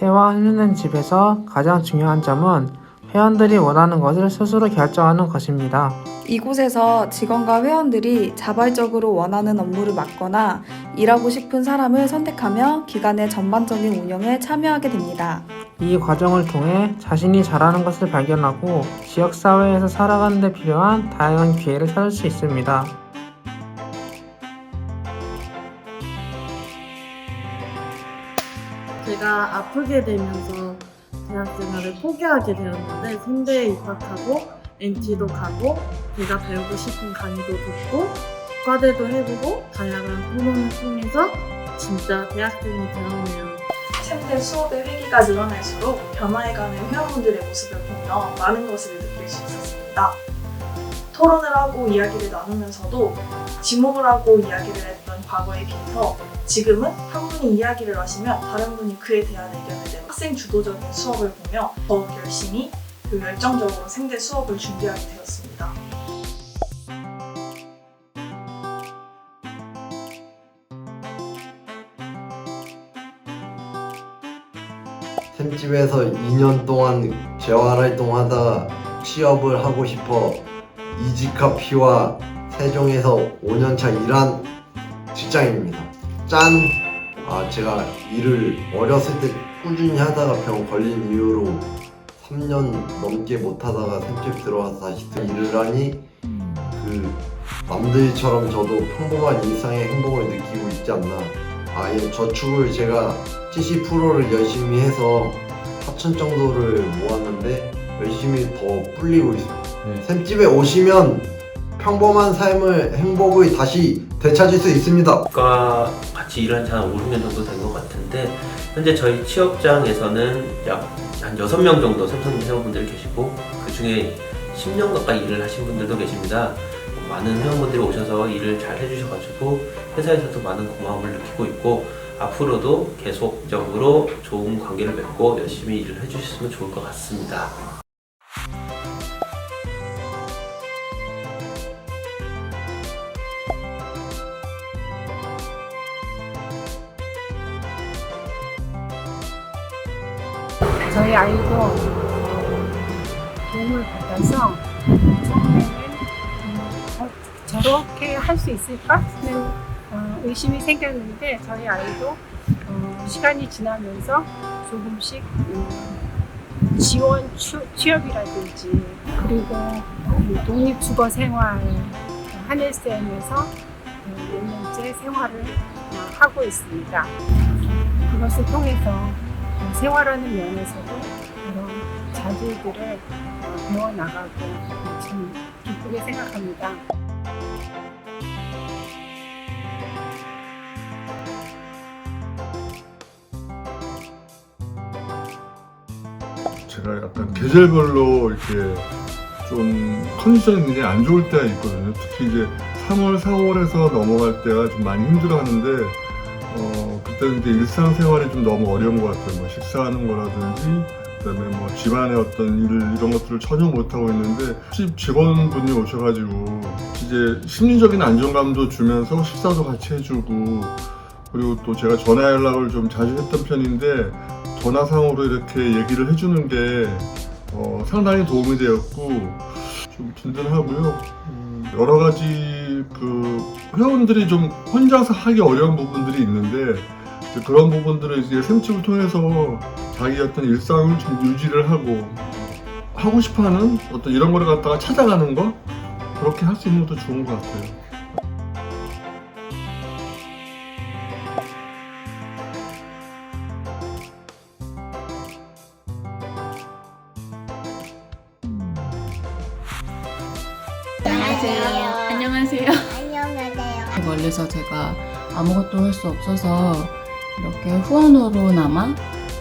태와 훈련된 집에서 가장 중요한 점은 회원들이 원하는 것을 스스로 결정하는 것입니다. 이곳에서 직원과 회원들이 자발적으로 원하는 업무를 맡거나 일하고 싶은 사람을 선택하며 기관의 전반적인 운영에 참여하게 됩니다. 이 과정을 통해 자신이 잘하는 것을 발견하고 지역사회에서 살아가는 데 필요한 다양한 기회를 찾을 수 있습니다. 제가 아프게 되면서 대학 생활을 포기하게 되었는데 생대에 입학하고 NT도 가고 제가 배우고 싶은 강의도 듣고 과대도 해보고 다양한 토론을 통해서 진짜 대학생이 되었네요. 샘대 수업의 회기가 늘어날수록 변화해가는 회원분들의 모습을 보며 많은 것을 느낄 수 있었습니다. 토론을 하고 이야기를 나누면서도 지목을 하고 이야기를 했던 과거에 비해서 지금은 한 분이 이야기를 하시면 다른 분이 그에 대한 의견을 내고 학생 주도적인 수업을 보며 더욱 열심히 그리고 열정적으로 생대 수업을 준비하게 되었습니다. 샘집에서 2년 동안 재활활동하다가 취업을 하고 싶어 이직한 피와 세종에서 5년차 일한 직장인입니다. 짠! 아, 제가 일을 어렸을 때 꾸준히 하다가 병 걸린 이후로 3년 넘게 못하다가 샘집 들어와서 다시 또 일을 하니 그 남들처럼 저도 평범한 일상의 행복을 느끼고 있지 않나. 아예 저축을 제가 70%를 열심히 해서 4천 정도를 모았는데 열심히 더 불리고 있어요. 네. 샘집에 오시면 평범한 삶을 행복을 다시 되찾을 수 있습니다. 과 같이 일한 지 한 5, 6년 정도 된 것 같은데 현재 저희 취업장에서는 약 한 6명 정도 삼성 회원분들이 계시고 그 중에 10년 가까이 일을 하신 분들도 계십니다. 많은 회원분들이 오셔서 일을 잘 해주셔가지고 회사에서도 많은 고마움을 느끼고 있고 앞으로도 계속적으로 좋은 관계를 맺고 열심히 일을 해주셨으면 좋을 것 같습니다. 저희 아이도 어, 도움을 받아서 처음에는 저렇게 할 수 있을까 하는 어, 의심이 생겼는데 저희 아이도 어, 시간이 지나면서 조금씩 음, 지원 취, 취업이라든지 그리고 어, 독립주거 생활 하늘쌤에서 어, 몇 년째 생활을 어, 하고 있습니다. 그것을 통해서 어, 생활하는 면에서도 여러 자질들을 어, 배워나가고 참 기쁘게 생각합니다. 제가 약간 계절별로 이렇게 좀 컨디션이 안 좋을 때가 있거든요. 특히 이제 3월, 4월에서 넘어갈 때가 좀 많이 힘들어하는데 어 그때는 이제 일상생활이 좀 너무 어려운 것 같아요. 뭐 식사하는 거라든지 그다음에 뭐 집안의 어떤 일 이런 것들을 전혀 못 하고 있는데 집 직원분이 오셔가지고 이제 심리적인 안정감도 주면서 식사도 같이 해주고 그리고 또 제가 전화 연락을 좀 자주 했던 편인데 전화상으로 이렇게 얘기를 해주는 게 어, 상당히 도움이 되었고 좀 든든하고요. 음, 여러 가지 그 회원들이 좀 혼자서 하기 어려운 부분들이 있는데 그런 부분들을 이제 샘집을 통해서 자기 어떤 일상을 좀 유지를 하고 하고 싶어하는 어떤 이런 거를 갖다가 찾아가는 거 그렇게 할 수 있는 것도 좋은 것 같아요. 안녕하세요. 안녕하세요. 안녕하세요. 멀리서 제가 아무것도 할 수 없어서 이렇게 후원으로나마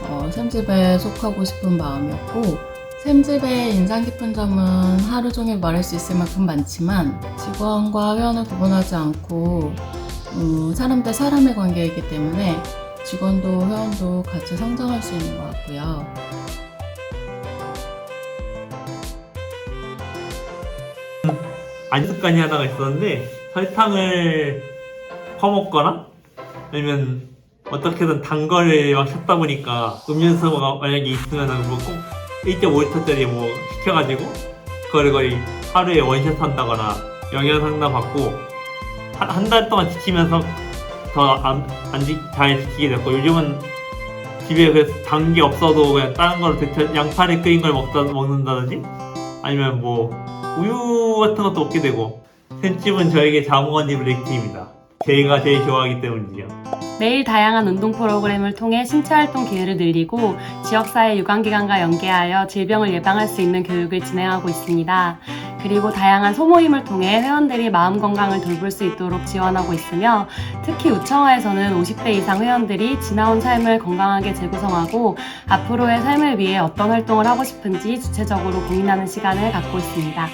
어, 샘집에 속하고 싶은 마음이었고 샘집의 인상 깊은 점은 하루 종일 말할 수 있을 만큼 많지만 직원과 회원을 구분하지 않고 음, 사람 대 사람의 관계이기 때문에 직원도 회원도 같이 성장할 수 있는 것 같고요. 안 습관이 하나가 있었는데 설탕을 퍼먹거나 아니면 어떻게든 단 거를 막 찾다 보니까 음료수가 만약에 있으면은 뭐꼭 1.5리터짜리 뭐 시켜가지고 그거를 거의 하루에 원샷 한다거나 영양 상담 받고 한 달 동안 지키면서 더안잘 지키게 됐고 요즘은 집에 그래서 단 게 없어도 그냥 다른 거를 대체 양파를 끓인 걸 먹다 먹는다든지 아니면 뭐 우유 같은 것도 먹게 되고 샌집은 저에게 자몽언니 블랙티입니다. 제가 제일 좋아하기 때문이죠. 매일 다양한 운동 프로그램을 통해 신체 활동 기회를 늘리고 지역사회 유관기관과 연계하여 질병을 예방할 수 있는 교육을 진행하고 있습니다. 그리고 다양한 소모임을 통해 회원들이 마음 건강을 돌볼 수 있도록 지원하고 있으며 특히 우청화에서는 50대 이상 회원들이 지나온 삶을 건강하게 재구성하고 앞으로의 삶을 위해 어떤 활동을 하고 싶은지 주체적으로 고민하는 시간을 갖고 있습니다.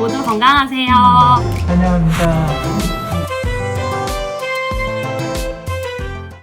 모두 건강하세요. 환영합니다.